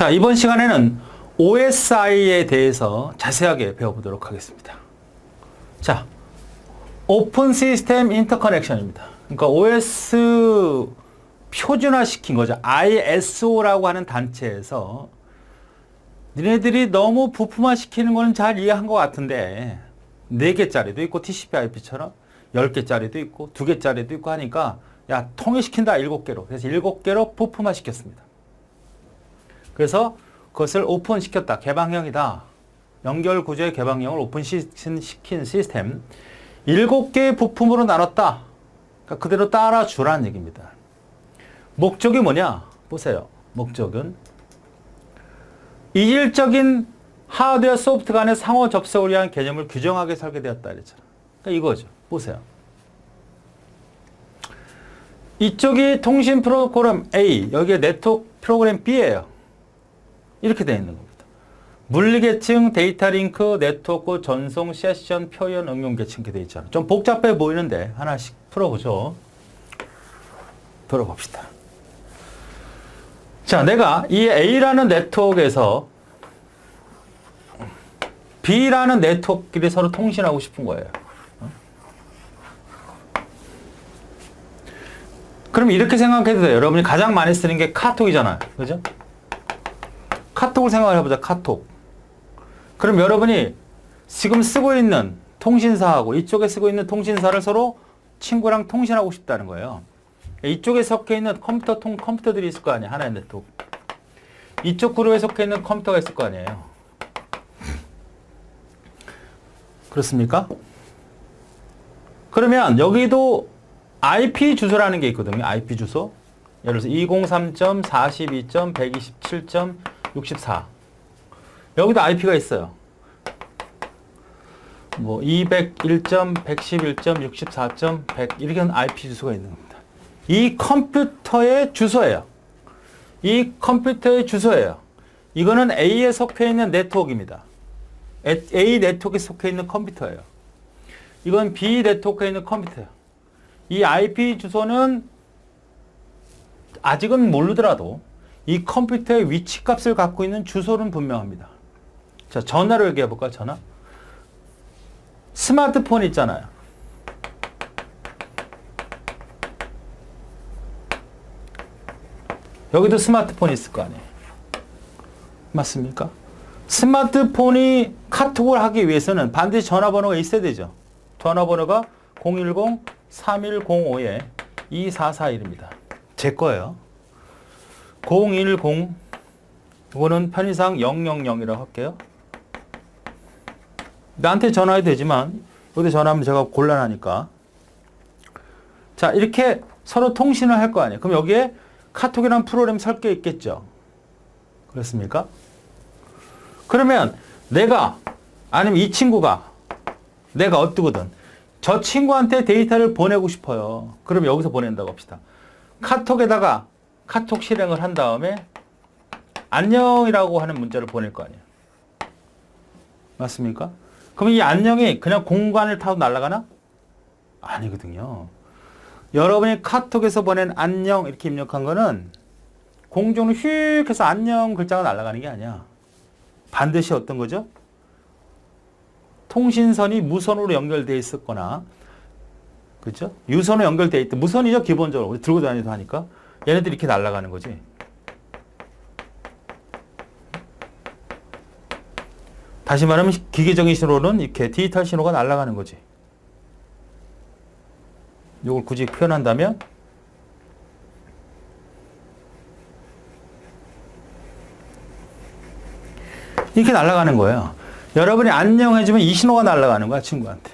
자, 이번 시간에는 OSI에 대해서 자세하게 배워보도록 하겠습니다. 자, 오픈 시스템 인터커넥션입니다. 그러니까 OS 표준화 시킨 거죠. ISO라고 하는 단체에서 니네들이 너무 부품화 시키는 거는 잘 이해한 것 같은데 4개짜리도 있고 TCP/IP처럼 10개짜리도 있고 2개짜리도 있고 하니까 야 통일시킨다 7개로 그래서 7개로 부품화 시켰습니다. 그래서 그것을 오픈시켰다. 개방형이다. 연결 구조의 개방형을 오픈시킨 시스템 7개의 부품으로 나눴다. 그러니까 그대로 따라주라는 얘기입니다. 목적이 뭐냐? 보세요. 목적은 이질적인 하드웨어 소프트 간의 상호 접속을 위한 개념을 규정하게 설계되었다 그랬잖아. 그러니까 이거죠. 보세요. 이쪽이 통신 프로그램 A, 여기에 네트워크 프로그램 B예요. 이렇게 되어 있는 겁니다. 물리 계층, 데이터 링크, 네트워크, 전송, 세션, 표현, 응용 계층 이렇게 되어 있잖아. 좀 복잡해 보이는데 하나씩 풀어보죠. 들어봅시다. 자, 내가 이 A라는 네트워크에서 B라는 네트워크끼리 서로 통신하고 싶은 거예요. 어? 그럼 이렇게 생각해도 돼요. 여러분이 가장 많이 쓰는 게 카톡이잖아요. 그죠? 카톡을 생각을 해보자. 카톡. 그럼 여러분이 지금 쓰고 있는 통신사하고 이쪽에 쓰고 있는 통신사를 서로 친구랑 통신하고 싶다는 거예요. 이쪽에 속해 있는 컴퓨터 통 컴퓨터들이 있을 거 아니에요. 하나의 네트워크. 이쪽 그룹에 속해 있는 컴퓨터가 있을 거 아니에요. 그렇습니까? 그러면 여기도 IP 주소라는 게 있거든요. IP 주소. 예를 들어서 203.42.127.64. 여기도 IP가 있어요. 뭐 201.111.64.100 이렇게 하는 IP 주소가 있는 겁니다. 이 컴퓨터의 주소예요. 이 컴퓨터의 주소예요. 이거는 A에 속해 있는 네트워크입니다. A 네트워크에 속해 있는 컴퓨터예요. 이건 B 네트워크에 있는 컴퓨터예요. 이 IP 주소는 아직은 모르더라도 이 컴퓨터의 위치 값을 갖고 있는 주소는 분명합니다. 자, 전화로 얘기해 볼까요? 전화. 스마트폰 있잖아요. 여기도 스마트폰 있을 거 아니에요. 맞습니까? 스마트폰이 카톡을 하기 위해서는 반드시 전화번호가 있어야 되죠. 전화번호가 010-3105-2441입니다. 제 거예요. 010 이거는 편의상 000이라고 할게요. 나한테 전화해도 되지만 여기 전화하면 제가 곤란하니까. 자, 이렇게 서로 통신을 할 거 아니에요. 그럼 여기에 카톡이라는 프로그램 설계 있겠죠. 그렇습니까? 그러면 내가 아니면 이 친구가 내가 어뜨거든 저 친구한테 데이터를 보내고 싶어요. 그럼 여기서 보낸다고 합시다. 카톡에다가 카톡 실행을 한 다음에 안녕이라고 하는 문자를 보낼 거 아니에요. 맞습니까? 그럼 이 안녕이 그냥 공간을 타고 날아가나? 아니거든요. 여러분이 카톡에서 보낸 안녕 이렇게 입력한 거는 공중으로 휙 해서 안녕 글자가 날아가는 게 아니야. 반드시 어떤 거죠? 통신선이 무선으로 연결되어 있었거나, 그죠? 유선으로 연결되어 있다. 무선이죠, 기본적으로. 들고 다니도 하니까. 얘네들이 이렇게 날아가는 거지. 다시 말하면 기계적인 신호는 이렇게 디지털 신호가 날아가는 거지. 이걸 굳이 표현한다면 이렇게 날아가는 거예요. 여러분이 안녕 해주면 이 신호가 날아가는 거야, 친구한테.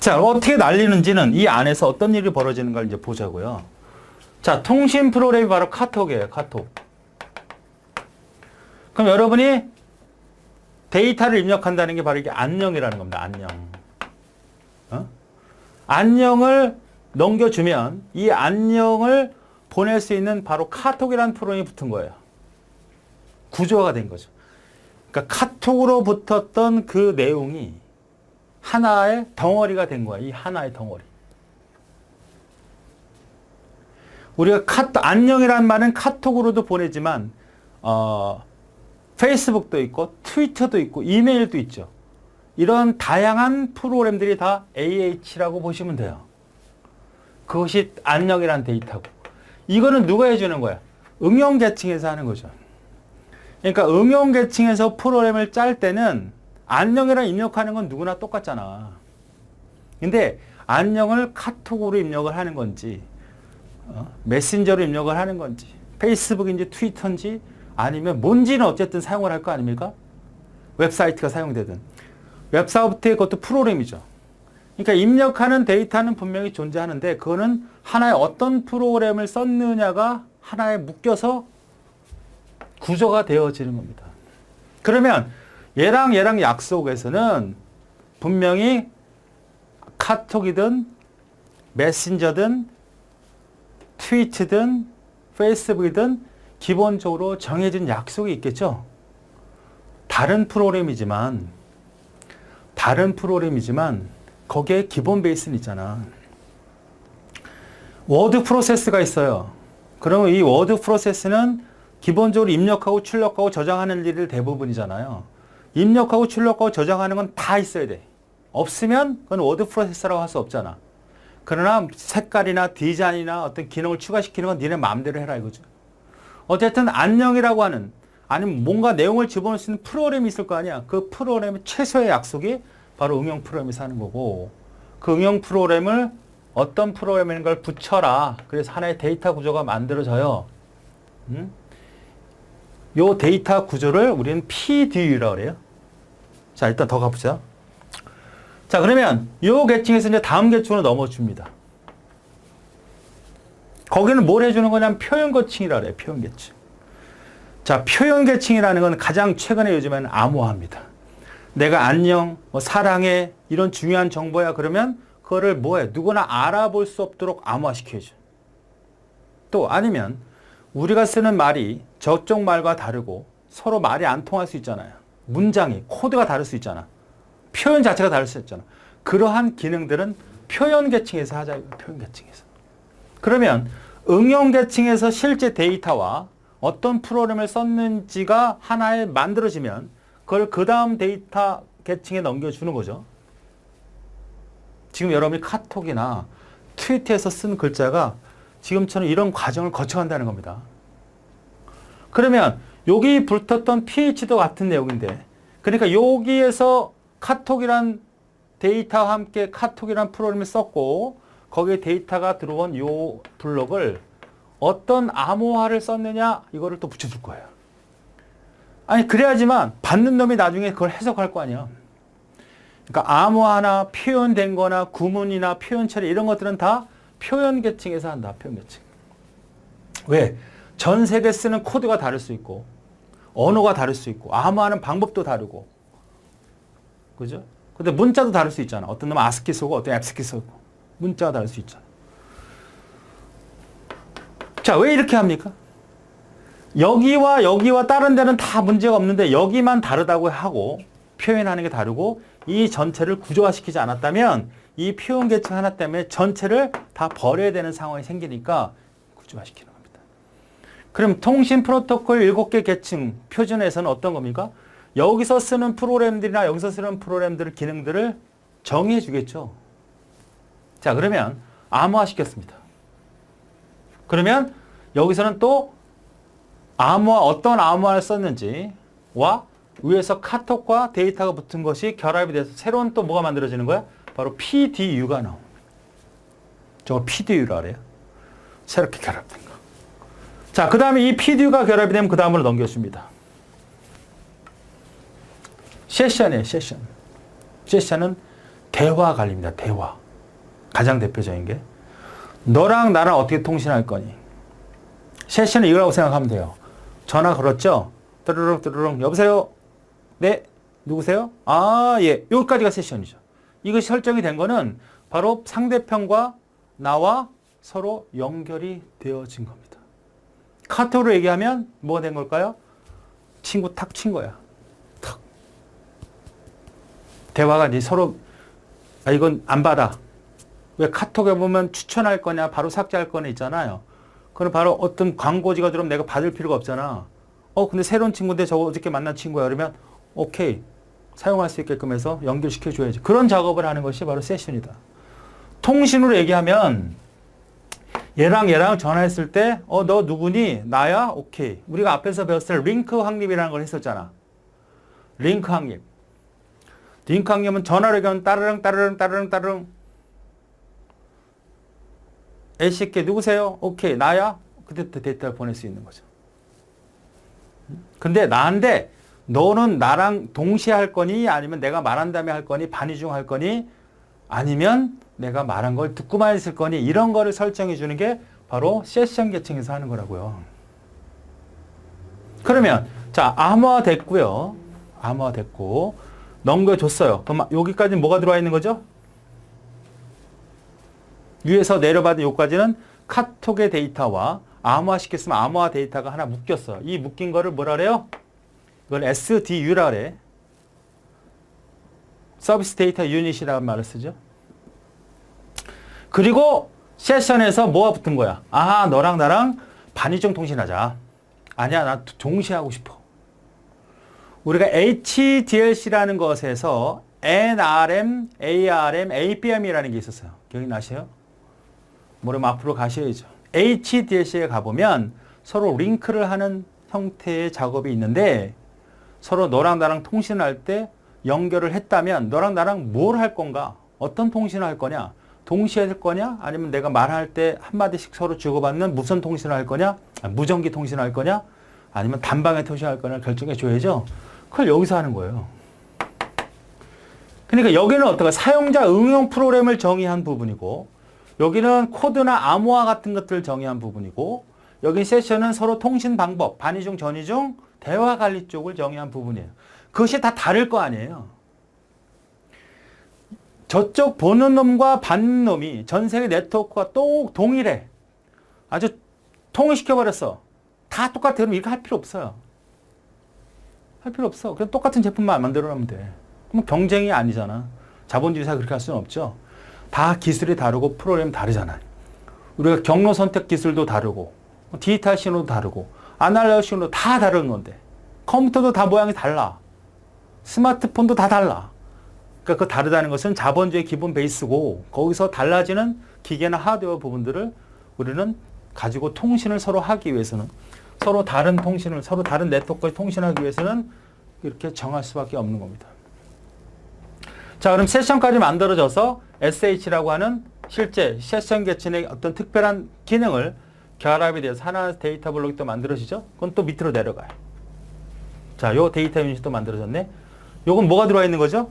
자, 어떻게 날리는지는 이 안에서 어떤 일이 벌어지는가 이제 보자고요. 자, 통신 프로그램이 바로 카톡이에요, 카톡. 그럼 여러분이 데이터를 입력한다는 게 바로 이게 안녕이라는 겁니다, 안녕. 어? 안녕을 넘겨주면 이 안녕을 보낼 수 있는 바로 카톡이라는 프로그램이 붙은 거예요. 구조화가 된 거죠. 그러니까 카톡으로 붙었던 그 내용이 하나의 덩어리가 된 거야. 이 하나의 덩어리. 우리가 카톡, 안녕이란 말은 카톡으로도 보내지만 어, 페이스북도 있고 트위터도 있고 이메일도 있죠. 이런 다양한 프로그램들이 다 AH라고 보시면 돼요. 그것이 안녕이란 데이터고. 이거는 누가 해주는 거야? 응용 계층에서 하는 거죠. 그러니까 응용 계층에서 프로그램을 짤 때는 안녕이라 입력하는 건 누구나 똑같잖아. 근데 안녕을 카톡으로 입력을 하는 건지, 어? 메신저로 입력을 하는 건지, 페이스북인지 트위터인지 아니면 뭔지는 어쨌든 사용을 할 거 아닙니까? 웹사이트가 사용되든. 웹사이트의 것도 프로그램이죠. 그러니까 입력하는 데이터는 분명히 존재하는데 그거는 하나의 어떤 프로그램을 썼느냐가 하나에 묶여서 구조가 되어지는 겁니다. 그러면 얘랑 얘랑 약속에서는 분명히 카톡이든 메신저든 트위트든 페이스북이든 기본적으로 정해진 약속이 있겠죠. 다른 프로그램이지만 다른 프로그램이지만 거기에 기본 베이스는 있잖아. 워드 프로세스가 있어요. 그러면 이 워드 프로세스는 기본적으로 입력하고 출력하고 저장하는 일을 대부분이잖아요. 입력하고 출력하고 저장하는 건 다 있어야 돼. 없으면 그건 워드 프로세서라고 할 수 없잖아. 그러나 색깔이나 디자인이나 어떤 기능을 추가시키는 건 니네 마음대로 해라 이거죠. 어쨌든 안녕이라고 하는 아니면 뭔가 내용을 집어넣을 수 있는 프로그램이 있을 거 아니야. 그 프로그램의 최소의 약속이 바로 응용 프로그램에서 하는 거고 그 응용 프로그램을 어떤 프로그램인 걸 붙여라. 그래서 하나의 데이터 구조가 만들어져요. 음? 요 데이터 구조를 우리는 PDU라고 그래요. 자, 일단 더 가보자. 자, 그러면 요 계층에서 이제 다음 계층으로 넘어줍니다. 거기는 뭘 해주는 거냐면 표현 계층이라 그래요. 표현 계층. 자, 표현 계층이라는 건 가장 최근에 요즘에는 암호화입니다. 내가 안녕, 뭐 사랑해, 이런 중요한 정보야. 그러면 그거를 뭐해? 누구나 알아볼 수 없도록 암호화시켜줘. 또 아니면 우리가 쓰는 말이 저쪽 말과 다르고 서로 말이 안 통할 수 있잖아요. 문장이, 코드가 다를 수 있잖아. 표현 자체가 다를 수 있잖아. 그러한 기능들은 표현 계층에서 하자. 표현 계층에서. 그러면 응용 계층에서 실제 데이터와 어떤 프로그램을 썼는지가 하나에 만들어지면 그걸 그 다음 데이터 계층에 넘겨주는 거죠. 지금 여러분이 카톡이나 트위터에서 쓴 글자가 지금처럼 이런 과정을 거쳐간다는 겁니다. 그러면 여기 붙었던 ph도 같은 내용인데 그러니까 여기에서 카톡이란 데이터와 함께 카톡이란 프로그램을 썼고 거기에 데이터가 들어온 요 블록을 어떤 암호화를 썼느냐 이거를 또 붙여줄 거예요. 아니 그래야지만 받는 놈이 나중에 그걸 해석할 거 아니야. 그러니까 암호화나 표현된 거나 구문이나 표현 처리 이런 것들은 다 표현 계층에서 한다. 표현 계층. 왜? 전 세계 쓰는 코드가 다를 수 있고 언어가 다를 수 있고 암호하는 방법도 다르고 그죠? 근데 문자도 다를 수 있잖아. 어떤 놈은 아스키 쓰고 어떤 앱스키 쓰고 문자가 다를 수 있잖아. 자, 왜 이렇게 합니까? 여기와 여기와 다른 데는 다 문제가 없는데 여기만 다르다고 하고 표현하는 게 다르고 이 전체를 구조화시키지 않았다면 이 표현 계층 하나 때문에 전체를 다 버려야 되는 상황이 생기니까 구조화시키는 겁니다. 그럼 통신 프로토콜 7개 계층 표준에서는 어떤 겁니까? 여기서 쓰는 프로그램들이나 여기서 쓰는 프로그램들 기능들을 정의해 주겠죠. 자, 그러면 암호화 시켰습니다. 그러면 여기서는 또 암호화, 어떤 암호화를 썼는지와 위에서 카톡과 데이터가 붙은 것이 결합이 돼서 새로운 또 뭐가 만들어지는 거야? 바로 PDU가 나옵니다. 저걸 PDU라 그래요. 새롭게 결합된 거. 자, 그 다음에 이 PDU가 결합이 되면 그 다음으로 넘겨줍니다. 세션이에요, 세션. 세션은 대화 관리입니다, 대화. 가장 대표적인 게. 너랑 나랑 어떻게 통신할 거니? 세션은 이거라고 생각하면 돼요. 전화 걸었죠? 뚜루룩 뚜루룩 여보세요? 네? 누구세요? 아, 예. 여기까지가 세션이죠. 이것이 설정이 된 거는 바로 상대편과 나와 서로 연결이 되어진 겁니다. 카톡으로 얘기하면 뭐가 된 걸까요? 친구 탁 친 거야. 탁. 대화가 이제 서로 아 이건 안 받아. 왜 카톡에 보면 추천할 거냐, 바로 삭제할 거냐 있잖아요. 그건 바로 어떤 광고지가 들어오면 내가 받을 필요가 없잖아. 어, 근데 새로운 친구인데 저거 어저께 만난 친구야. 그러면 오케이. 사용할 수 있게끔 해서 연결시켜 줘야지. 그런 작업을 하는 것이 바로 세션이다. 통신으로 얘기하면 얘랑 얘랑 전화했을 때, 어, 너 누구니? 나야? 오케이. 우리가 앞에서 배웠을 때 링크 확립이라는 걸 했었잖아. 링크 확립. 확립은 전화로 얘기하면 따르릉, 따르릉, 따르릉, 따르릉. A씨께 누구세요? 오케이. 나야? 그때부터 데이터를 보낼 수 있는 거죠. 근데 나한테 너는 나랑 동시에 할 거니? 아니면 내가 말한 다음에 할 거니? 반이중 할 거니? 아니면 내가 말한 걸 듣고만 있을 거니? 이런 거를 설정해 주는 게 바로 세션 계층에서 하는 거라고요. 그러면 자 암호화 됐고요. 암호화 됐고 넘겨줬어요. 그럼 여기까지 뭐가 들어와 있는 거죠? 위에서 내려받은 요까지는 카톡의 데이터와 암호화 시켰으면 암호화 데이터가 하나 묶였어요. 이 묶인 거를 뭐라 그래요? 이걸 SDU라 그래. 서비스 데이터 유닛이라는 말을 쓰죠. 그리고 세션에서 뭐가 붙은 거야? 아, 너랑 나랑 반이중 통신하자. 아니야, 나 동시에 하고 싶어. 우리가 HDLC라는 것에서 NRM, ARM, ABM이라는 게 있었어요. 기억나세요? 모르면 앞으로 가셔야죠. HDLC에 가보면 서로 링크를 하는 형태의 작업이 있는데 서로 너랑 나랑 통신할 때 연결을 했다면 너랑 나랑 뭘 할 건가? 어떤 통신을 할 거냐? 동시에 할 거냐? 아니면 내가 말할 때 한마디씩 서로 주고받는 무선 통신을 할 거냐? 아, 무전기 통신을 할 거냐? 아니면 단방에 통신을 할 거냐 결정해 줘야죠. 그걸 여기서 하는 거예요. 그러니까 여기는 어떤가? 사용자 응용 프로그램을 정의한 부분이고 여기는 코드나 암호화 같은 것들을 정의한 부분이고 여기 세션은 서로 통신 방법, 반이중, 전이중, 대화 관리 쪽을 정의한 부분이에요. 그것이 다 다를 거 아니에요. 저쪽 보는 놈과 받는 놈이 전 세계 네트워크가 또 동일해. 아주 통일시켜버렸어. 다 똑같아. 그럼 이렇게 할 필요 없어요. 할 필요 없어. 그냥 똑같은 제품만 만들어 놓으면 돼. 그럼 경쟁이 아니잖아. 자본주의사 그렇게 할 수는 없죠. 다 기술이 다르고 프로그램 다르잖아. 우리가 경로 선택 기술도 다르고 디지털 신호도 다르고 아날로그 신호도 다 다른 건데 컴퓨터도 다 모양이 달라. 스마트폰도 다 달라. 그러니까 그 다르다는 것은 자본주의 기본 베이스고 거기서 달라지는 기계나 하드웨어 부분들을 우리는 가지고 통신을 서로 하기 위해서는 서로 다른 통신을 서로 다른 네트워크에 통신하기 위해서는 이렇게 정할 수밖에 없는 겁니다. 자, 그럼 세션까지 만들어져서 SH라고 하는 실제 세션 계층의 어떤 특별한 기능을 결합이 돼서 하나 데이터 블록이 또 만들어지죠? 그건 또 밑으로 내려가요. 자, 요 데이터 유닛이 또 만들어졌네. 요건 뭐가 들어와 있는 거죠?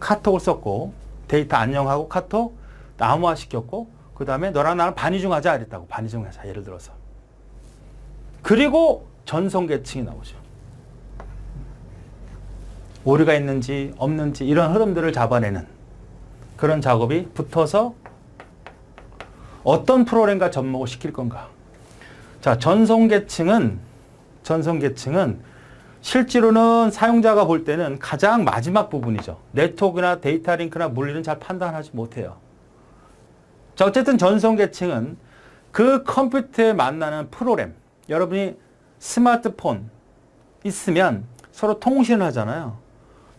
카톡을 썼고 데이터 안녕하고 카톡 암호화 시켰고 그 다음에 너랑 나랑 반이중 하자 이랬다고 반이중 하자 예를 들어서 그리고 전송 계층이 나오죠. 오류가 있는지 없는지 이런 흐름들을 잡아내는 그런 작업이 붙어서 어떤 프로그램과 접목을 시킬 건가. 자, 전송 계층은 전송 계층은 실제로는 사용자가 볼 때는 가장 마지막 부분이죠. 네트워크나 데이터 링크나 물리는 잘 판단하지 못해요. 자, 어쨌든 전송 계층은 그 컴퓨터에 만나는 프로그램, 여러분이 스마트폰 있으면 서로 통신을 하잖아요.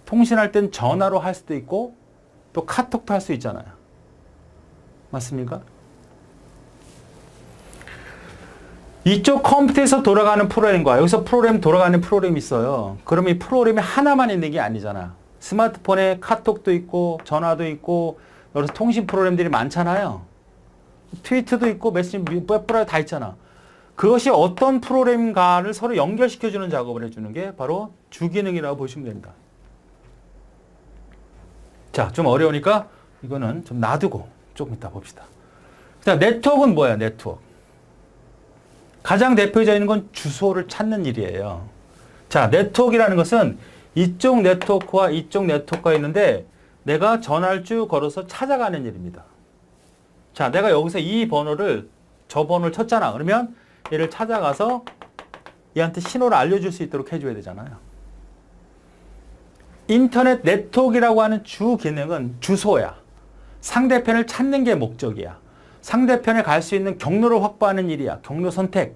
통신할 땐 전화로 할 수도 있고 또 카톡도 할 수 있잖아요. 맞습니까? 이쪽 컴퓨터에서 돌아가는 프로그램과 여기서 프로그램 돌아가는 프로그램이 있어요. 그럼 이 프로그램이 하나만 있는 게 아니잖아. 스마트폰에 카톡도 있고 전화도 있고 여기서 통신 프로그램들이 많잖아요. 트위터도 있고 메시지 웹브라우저 다 있잖아. 그것이 어떤 프로그램인가를 서로 연결시켜주는 작업을 해주는 게 바로 주기능이라고 보시면 됩니다. 자, 좀 어려우니까 이거는 좀 놔두고 조금 이따 봅시다. 자, 네트워크는 뭐야, 네트워크? 가장 대표적인 건 주소를 찾는 일이에요. 자, 네트워크라는 것은 이쪽 네트워크와 이쪽 네트워크가 있는데 내가 전화를 쭉 걸어서 찾아가는 일입니다. 자, 내가 여기서 이 번호를 저 번호를 쳤잖아. 그러면 얘를 찾아가서 얘한테 신호를 알려줄 수 있도록 해줘야 되잖아요. 인터넷 네트워크라고 하는 주 기능은 주소야. 상대편을 찾는 게 목적이야. 상대편에 갈 수 있는 경로를 확보하는 일이야. 경로 선택,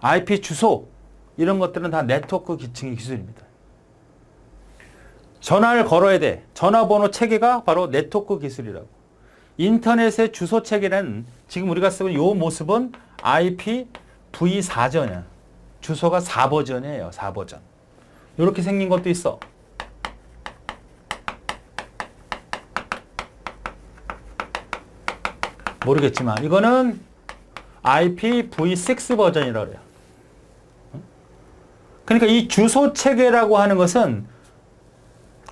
IP 주소 이런 것들은 다 네트워크 기층의 기술입니다. 전화를 걸어야 돼. 전화번호 체계가 바로 네트워크 기술이라고. 인터넷의 주소 체계는 지금 우리가 쓰고 있는 이 모습은 IPv4전이야. 주소가 4버전이에요. 4버전. 이렇게 생긴 것도 있어. 모르겠지만 이거는 IPv6 버전이라고 그래요. 그러니까 이 주소 체계라고 하는 것은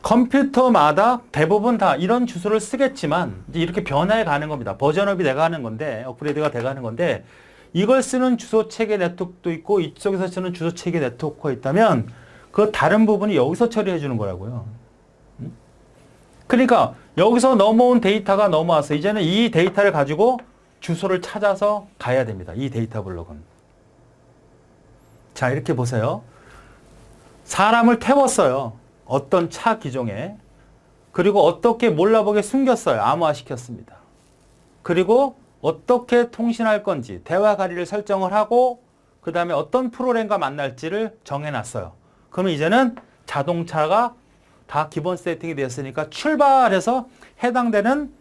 컴퓨터마다 대부분 다 이런 주소를 쓰겠지만 이렇게 변화해 가는 겁니다. 버전업이 돼 가는 건데 업그레이드가 돼 가는 건데 이걸 쓰는 주소 체계 네트워크도 있고 이쪽에서 쓰는 주소 체계 네트워크가 있다면 그 다른 부분이 여기서 처리해 주는 거라고요. 음? 그러니까 여기서 넘어온 데이터가 넘어와서 이제는 이 데이터를 가지고 주소를 찾아서 가야 됩니다. 이 데이터 블록은. 자, 이렇게 보세요. 사람을 태웠어요. 어떤 차 기종에. 그리고 어떻게 몰라보게 숨겼어요. 암호화시켰습니다. 그리고 어떻게 통신할 건지 대화 가리를 설정을 하고 그 다음에 어떤 프로그램과 만날지를 정해놨어요. 그러면 이제는 자동차가 다 기본 세팅이 되었으니까 출발해서 해당되는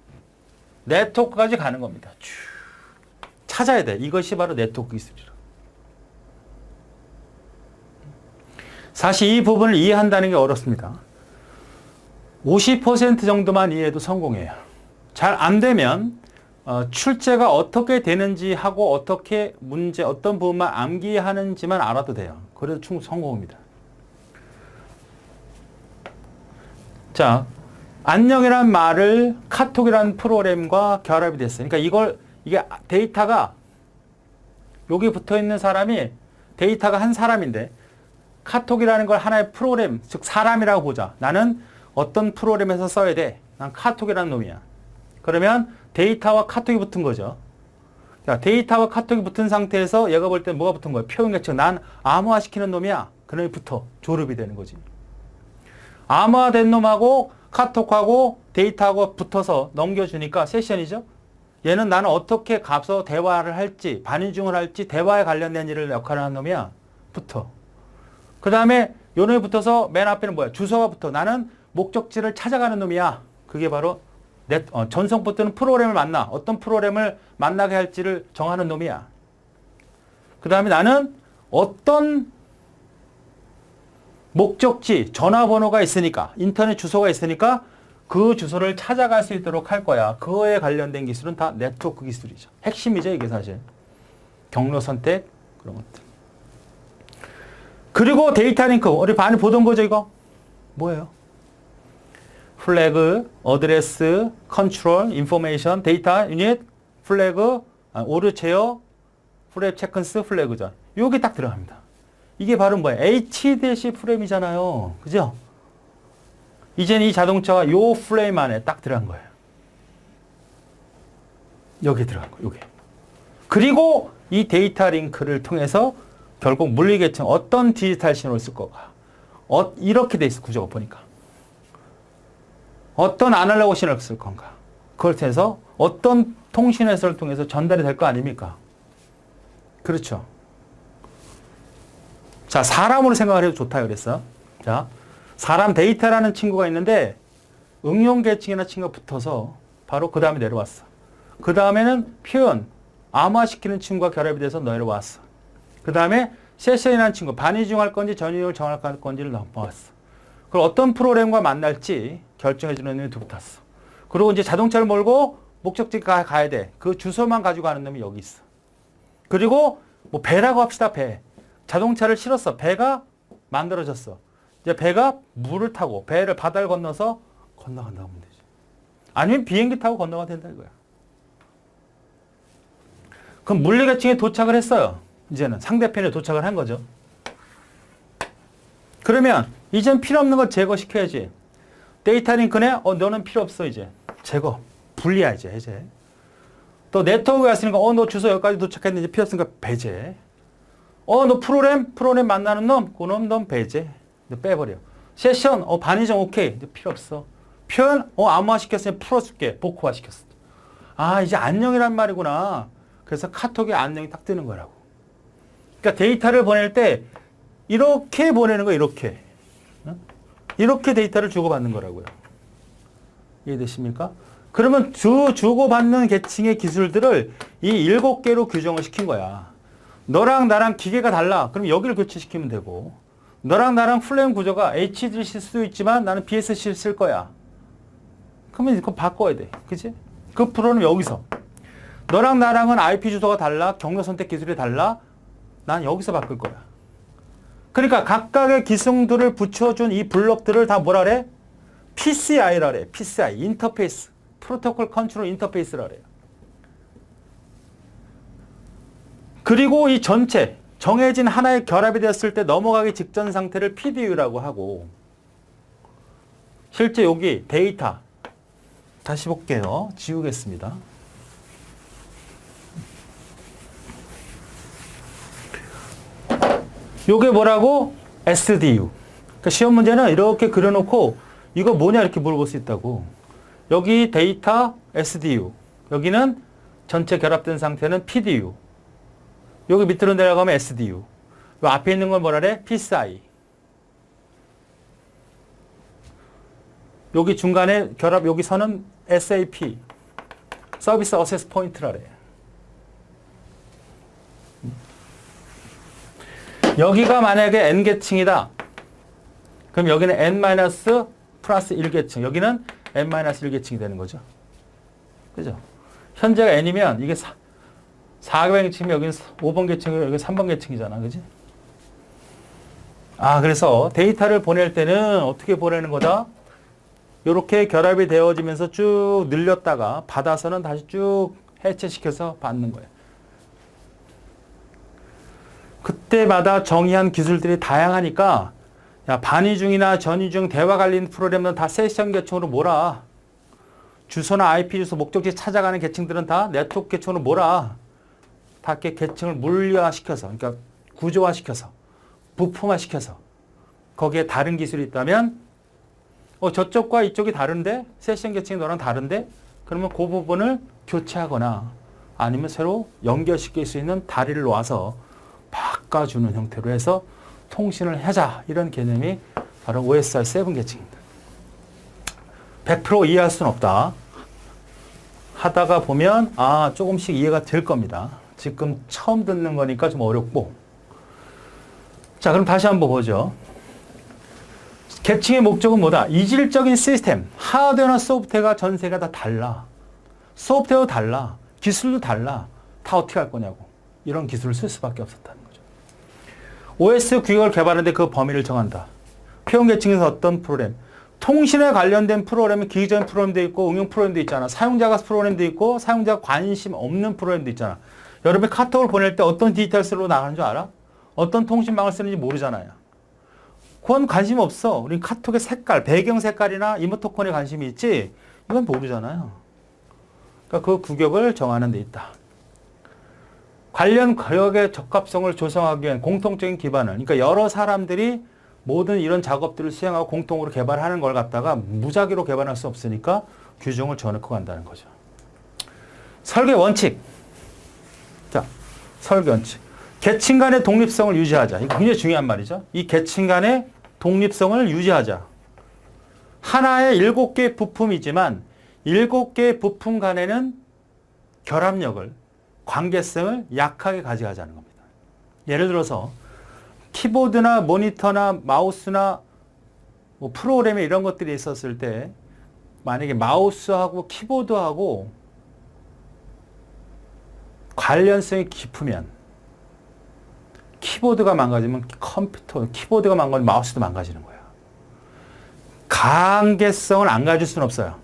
네트워크까지 가는 겁니다. 쭉 찾아야 돼. 이것이 바로 네트워크 기술이라. 사실 이 부분을 이해한다는 게 어렵습니다. 50% 정도만 이해해도 성공해요. 잘 안 되면 어, 출제가 어떻게 되는지 하고 어떻게 문제 어떤 부분만 암기하는지만 알아도 돼요. 그래도 충분히 성공입니다. 자, 안녕이란 말을 카톡이라는 프로그램과 결합이 됐어요. 그러니까 이걸 이게 데이터가 여기 붙어 있는 사람이 데이터가 한 사람인데 카톡이라는 걸 하나의 프로그램, 즉 사람이라고 보자. 나는 어떤 프로그램에서 써야 돼. 난 카톡이라는 놈이야. 그러면 데이터와 카톡이 붙은 거죠. 자, 데이터와 카톡이 붙은 상태에서 얘가 볼 때 뭐가 붙은 거야? 표현 계층. 난 암호화시키는 놈이야. 그놈이 붙어. 조립이 되는 거지. 암호화된 놈하고 카톡하고 데이터하고 붙어서 넘겨주니까 세션이죠. 얘는 나는 어떻게 값서 대화를 할지, 반인중을 할지, 대화에 관련된 일을 역할을 하는 놈이야. 붙어. 그 다음에 요 놈이 붙어서 맨 앞에는 뭐야? 주소가 붙어. 나는 목적지를 찾아가는 놈이야. 그게 바로 넷, 어, 전성부터는 프로그램을 만나. 어떤 프로그램을 만나게 할지를 정하는 놈이야. 그 다음에 나는 어떤 목적지, 전화번호가 있으니까, 인터넷 주소가 있으니까 그 주소를 찾아갈 수 있도록 할 거야. 그거에 관련된 기술은 다 네트워크 기술이죠. 핵심이죠, 이게 사실. 경로 선택, 그런 것들. 그리고 데이터 링크. 우리 많이 보던 거죠, 이거? 뭐예요? 플래그, 어드레스, 컨트롤, 인포메이션, 데이터, 유닛, 플래그, 아, 오류 체어, 프랩 체컨스, 플래그죠. 요게 딱 들어갑니다. 이게 바로 뭐예요? HDC 프레임이잖아요. 그죠? 이제는 이 자동차가 요 프레임 안에 딱 들어간 거예요. 여기 들어간 거예요. 요게. 그리고 이 데이터 링크를 통해서 결국 물리계층 어떤 디지털 신호를 쓸 거가. 어, 이렇게 돼 있어, 구조가 보니까. 어떤 아날로그 신호를 쓸 건가. 그걸 통해서 어떤 통신 회선을 통해서 전달이 될 거 아닙니까? 그렇죠. 자, 사람으로 생각을 해도 좋다 그랬어. 자, 사람 데이터라는 친구가 있는데 응용 계층이나 친구가 붙어서 바로 그 다음에 내려왔어. 그 다음에는 표현, 암화시키는 친구가 결합이 돼서 내려왔어. 그 다음에 세션이라는 친구, 반이중할 건지 전이중을 정할 건지를 넘어왔어. 그리고 어떤 프로그램과 만날지 결정해주는 놈이 두 붙었어. 그리고 이제 자동차를 몰고 목적지 가 가야 돼. 그 주소만 가지고 가는 놈이 여기 있어. 그리고 뭐 배라고 합시다, 배. 자동차를 실었어. 배가 만들어졌어. 이제 배가 물을 타고 배를 바다를 건너서 건너간다고 하면 되지. 아니면 비행기 타고 건너가 된다 이거야. 그럼 물리계층에 도착을 했어요. 이제는 상대편에 도착을 한 거죠. 그러면 이젠 필요 없는 걸 제거시켜야지. 데이터 링크네? 어, 너는 필요 없어, 이제. 제거. 분리야, 이제, 이제. 또 네트워크가 있으니까, 어, 너 주소 여기까지 도착했는데 필요 없으니까 배제. 어, 너 프로그램? 프로그램 만나는 놈? 그놈, 넌 배제. 이제 빼버려. 세션? 어, 반이정 오케이. 이제 필요 없어. 표현? 어, 암호화 시켰으니 풀어줄게. 복호화 시켰어. 아, 이제 안녕이란 말이구나. 그래서 카톡에 안녕이 딱 뜨는 거라고. 그러니까 데이터를 보낼 때 이렇게 보내는 거 이렇게. 어? 이렇게 데이터를 주고받는 거라고요. 이해되십니까? 그러면 주, 주고받는 계층의 기술들을 이 일곱 개로 규정을 시킨 거야. 너랑 나랑 기계가 달라. 그럼 여기를 교체시키면 되고. 너랑 나랑 플레임 구조가 HD를 쓸 수도 있지만 나는 BSC를 쓸 거야. 그러면 이거 바꿔야 돼. 그지? 그 프로는 여기서. 너랑 나랑은 IP 주소가 달라. 경로 선택 기술이 달라. 난 여기서 바꿀 거야. 그러니까 각각의 기능들을 붙여준 이 블록들을 다 뭐라 그래? PCI라 그래. PCI. 인터페이스. 프로토콜 컨트롤 인터페이스라 그래요. 그리고 이 전체 정해진 하나의 결합이 되었을 때 넘어가기 직전 상태를 PDU라고 하고 실제 여기 데이터 다시 볼게요. 지우겠습니다. 요게 뭐라고? SDU. 그러니까 시험 문제는 이렇게 그려놓고 이거 뭐냐 이렇게 물어볼 수 있다고. 여기 데이터 SDU. 여기는 전체 결합된 상태는 PDU. 여기 밑으로 내려가면 SDU. 요 앞에 있는 걸 뭐라 그래? PCI. 여기 중간에 결합 여기 선은 SAP. 서비스 어세스 포인트라 그래. 여기가 만약에 n계층이다. 그럼 여기는 n 마이너스 플러스 1계층. 여기는 n 마이너스 1계층이 되는 거죠. 그죠? 현재가 n이면 이게 4, 4계층이면 여기는 5번 계층이고 여기는 3번 계층이잖아. 그지? 아, 그래서 데이터를 보낼 때는 어떻게 보내는 거다? 이렇게 결합이 되어지면서 쭉 늘렸다가 받아서는 다시 쭉 해체시켜서 받는 거예요. 그때마다 정의한 기술들이 다양하니까 야, 반이중이나 전이중 대화 관련 프로그램은 다 세션 계층으로 몰아. 주소나 IP 주소 목적지 찾아가는 계층들은 다 네트워크 계층으로 몰아. 다 계층을 물리화시켜서 그러니까 구조화시켜서 부품화시켜서 거기에 다른 기술이 있다면 어 저쪽과 이쪽이 다른데 세션 계층이 너랑 다른데 그러면 그 부분을 교체하거나 아니면 새로 연결시킬 수 있는 다리를 놓아서 바꿔주는 형태로 해서 통신을 하자 이런 개념이 바로 OSI 7 계층입니다. 100% 이해할 수는 없다. 하다가 보면 아 조금씩 이해가 될 겁니다. 지금 처음 듣는 거니까 좀 어렵고 자 그럼 다시 한번 보죠. 계층의 목적은 뭐다? 이질적인 시스템, 하드웨어나 소프트웨어가 전 세계가 다 달라. 소프트웨어 달라. 기술도 달라. 다 어떻게 할 거냐고. 이런 기술을 쓸 수밖에 없었다는 거죠. OS 규격을 개발하는데 그 범위를 정한다. 표현 계층에서 어떤 프로그램? 통신에 관련된 프로그램은 기기적인 프로그램도 있고 응용 프로그램도 있잖아. 사용자가 프로그램도 있고 사용자가 관심 없는 프로그램도 있잖아. 여러분이 카톡을 보낼 때 어떤 디테일스로 나가는 줄 알아? 어떤 통신망을 쓰는지 모르잖아요. 그건 관심 없어. 우리 카톡의 색깔, 배경 색깔이나 이모토콘에 관심이 있지. 이건 모르잖아요. 그러니까 그 구격을 정하는 데 있다. 관련 구역의 적합성을 조성하기 위한 공통적인 기반을, 그러니까 여러 사람들이 모든 이런 작업들을 수행하고 공통으로 개발하는 걸 갖다가 무작위로 개발할 수 없으니까 규정을 정해놓고 간다는 거죠. 설계 원칙. 자, 설계 원칙. 계층 간의 독립성을 유지하자. 이거 굉장히 중요한 말이죠. 이 계층 간의 독립성을 유지하자. 하나의 일곱 개의 부품이지만 일곱 개의 부품 간에는 결합력을, 관계성을 약하게 가져가자는 겁니다. 예를 들어서 키보드나 모니터나 마우스나 뭐 프로그램에 이런 것들이 있었을 때 만약에 마우스하고 키보드하고 관련성이 깊으면 키보드가 망가지면 컴퓨터, 키보드가 망가지면 마우스도 망가지는 거야. 관계성을 안 가질 수는 없어요.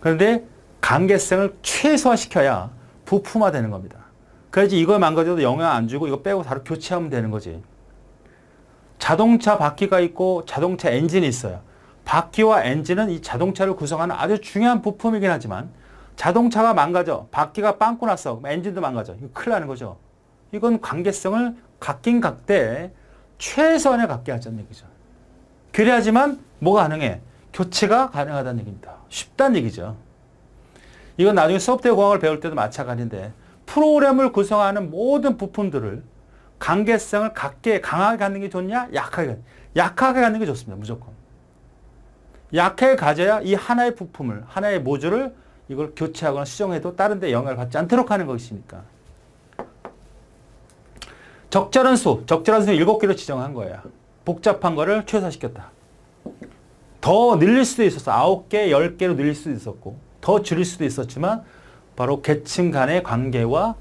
그런데 관계성을 최소화시켜야 부품화되는 겁니다. 그래야지 이거 망가져도 영향 안 주고 이거 빼고 바로 교체하면 되는 거지. 자동차 바퀴가 있고 자동차 엔진이 있어요. 바퀴와 엔진은 이 자동차를 구성하는 아주 중요한 부품이긴 하지만 자동차가 망가져. 바퀴가 빵꾸 났어. 엔진도 망가져. 이거 큰일 나는 거죠. 이건 관계성을 각긴 각대 최선에 갖게 하자는 얘기죠. 그래야지만 뭐가 가능해? 교체가 가능하다는 얘기입니다. 쉽다는 얘기죠. 이건 나중에 소프트웨어 공학을 배울 때도 마찬가지인데 프로그램을 구성하는 모든 부품들을 관계성을 갖게 강하게 갖는 게 좋냐? 약하게 갖- 약하게 갖는 게 좋습니다. 무조건. 약하게 가져야 이 하나의 부품을 하나의 모듈을 이걸 교체하거나 수정해도 다른 데 영향을 받지 않도록 하는 것이니까. 적절한 수, 적절한 수는 7개로 지정한 거예요. 복잡한 거를 최소화시켰다. 더 늘릴 수도 있었어. 9개, 10개로 늘릴 수도 있었고, 더 줄일 수도 있었지만, 바로 계층 간의 관계와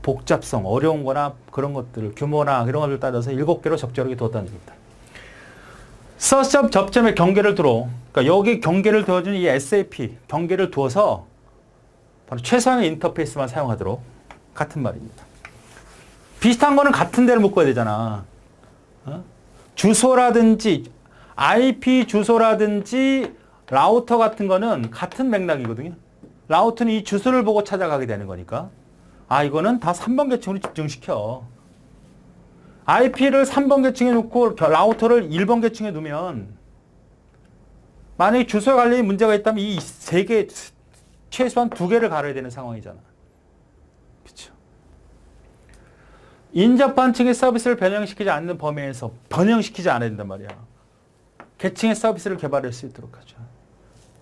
복잡성, 어려운 거나 그런 것들을, 규모나 이런 것을 따져서 7개로 적절하게 두었다는 얘기입니다. 서점 접점에 경계를 두어, 그러니까 여기 경계를 두어주는 이 SAP, 경계를 두어서 바로 최소한의 인터페이스만 사용하도록 같은 말입니다. 비슷한 거는 같은 데를 묶어야 되잖아. 어? 주소라든지 IP 주소라든지 라우터 같은 거는 같은 맥락이거든요. 라우터는 이 주소를 보고 찾아가게 되는 거니까. 아, 이거는 다 3번 계층으로 집중시켜. IP를 3번 계층에 놓고 라우터를 1번 계층에 두면 만약에 주소 관련이 문제가 있다면 이 세 개, 최소한 두 개를 가려야 되는 상황이잖아. 그렇죠. 인접한 측의 서비스를 변형시키지 않는 범위에서 변형시키지 않아야 된단 말이야. 계층의 서비스를 개발할 수 있도록 하죠.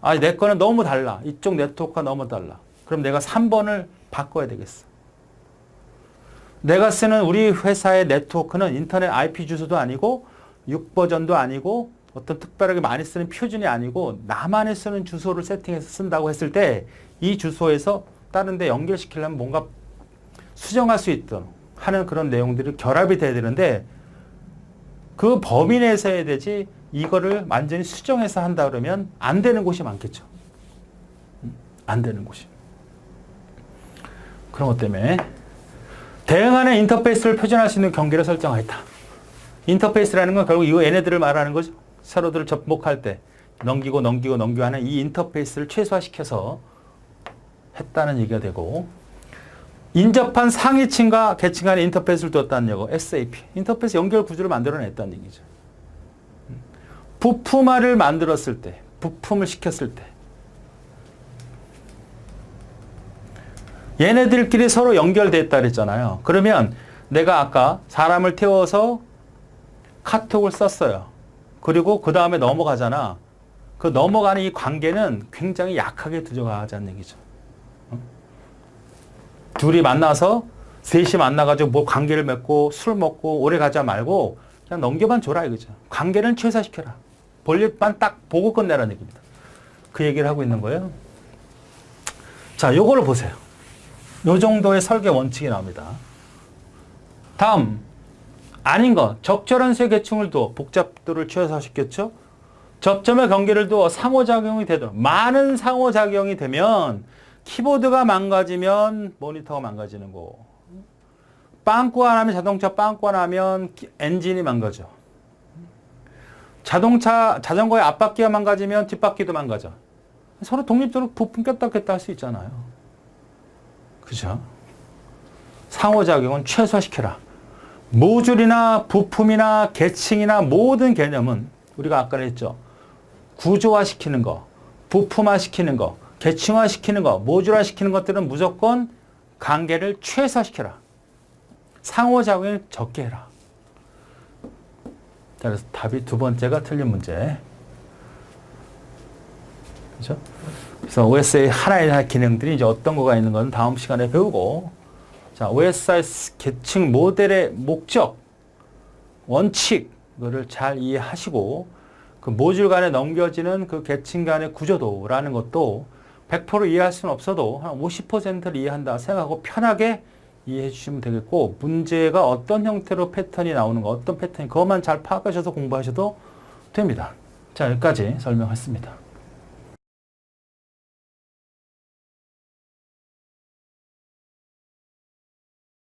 아, 내 거는 너무 달라. 이쪽 네트워크가 너무 달라. 그럼 내가 3번을 바꿔야 되겠어. 내가 쓰는 우리 회사의 네트워크는 인터넷 IP 주소도 아니고 6버전도 아니고 어떤 특별하게 많이 쓰는 표준이 아니고 나만이 쓰는 주소를 세팅해서 쓴다고 했을 때 이 주소에서 다른 데 연결시키려면 뭔가 수정할 수 있도록 하는 그런 내용들이 결합이 돼야 되는데 그 범위 내에서 해야 되지 이거를 완전히 수정해서 한다 그러면 안 되는 곳이 많겠죠. 음, 안 되는 곳이. 그런 것 때문에 대응하는 인터페이스를 표준할 수 있는 경계를 설정하였다. 인터페이스라는 건 결국 이 얘네들을 말하는 거죠. 서로들을 접목할 때 넘기고 넘기고 넘기고 하는 이 인터페이스를 최소화시켜서 했다는 얘기가 되고 인접한 상위층과 계층 간의 인터페이스를 두었다는 얘기고 SAP 인터페이스 연결 구조를 만들어냈다는 얘기죠. 부품화를 만들었을 때 부품을 시켰을 때 얘네들끼리 서로 연결됐다 그랬잖아요. 그러면 내가 아까 사람을 태워서 카톡을 썼어요. 그리고 그 다음에 넘어가잖아. 그 넘어가는 이 관계는 굉장히 약하게 들어가자는 얘기죠. 어? 둘이 만나서 셋이 만나가지고 뭐 관계를 맺고 술 먹고 오래 가자 말고 그냥 넘겨만 줘라 이거죠. 관계는 최소화시켜라. 볼일만 딱 보고 끝내라는 얘기입니다. 그 얘기를 하고 있는 거예요. 자, 요거를 보세요. 요 정도의 설계 원칙이 나옵니다. 다음, 아닌 것. 적절한 세 계층을 두어 복잡도를 최소화시켰죠. 접점의 경계를 두어 상호작용이 되도록 많은 상호작용이 되면 키보드가 망가지면 모니터가 망가지는 거. 빵꾸 하나 하면 자동차 빵꾸 하나 하면 기- 엔진이 망가져. 자동차 자전거의 앞바퀴가 망가지면 뒷바퀴도 망가져. 서로 독립적으로 부품 꼈다 꼈다 할 수 있잖아요. 그죠? 상호작용은 최소화시켜라. 모듈이나 부품이나 계층이나 모든 개념은 우리가 아까 했죠. 구조화시키는 거, 부품화시키는 거, 계층화시키는 거, 모듈화시키는 것들은 무조건 관계를 최소화시켜라. 상호작용을 적게 해라. 자, 그래서 답이 두 번째가 틀린 문제. 그죠? 그래서 OS의 하나의 기능들이 이제 어떤 거가 있는 건 다음 시간에 배우고, 자, OSI 계층 모델의 목적, 원칙, 이거를 잘 이해하시고, 그 모듈 간에 넘겨지는 그 계층 간의 구조도라는 것도 100% 이해할 수는 없어도 한 50%를 이해한다 생각하고 편하게 이해해 주시면 되겠고, 문제가 어떤 형태로 패턴이 나오는 거, 어떤 패턴이, 그것만 잘 파악하셔서 공부하셔도 됩니다. 자, 여기까지 설명했습니다.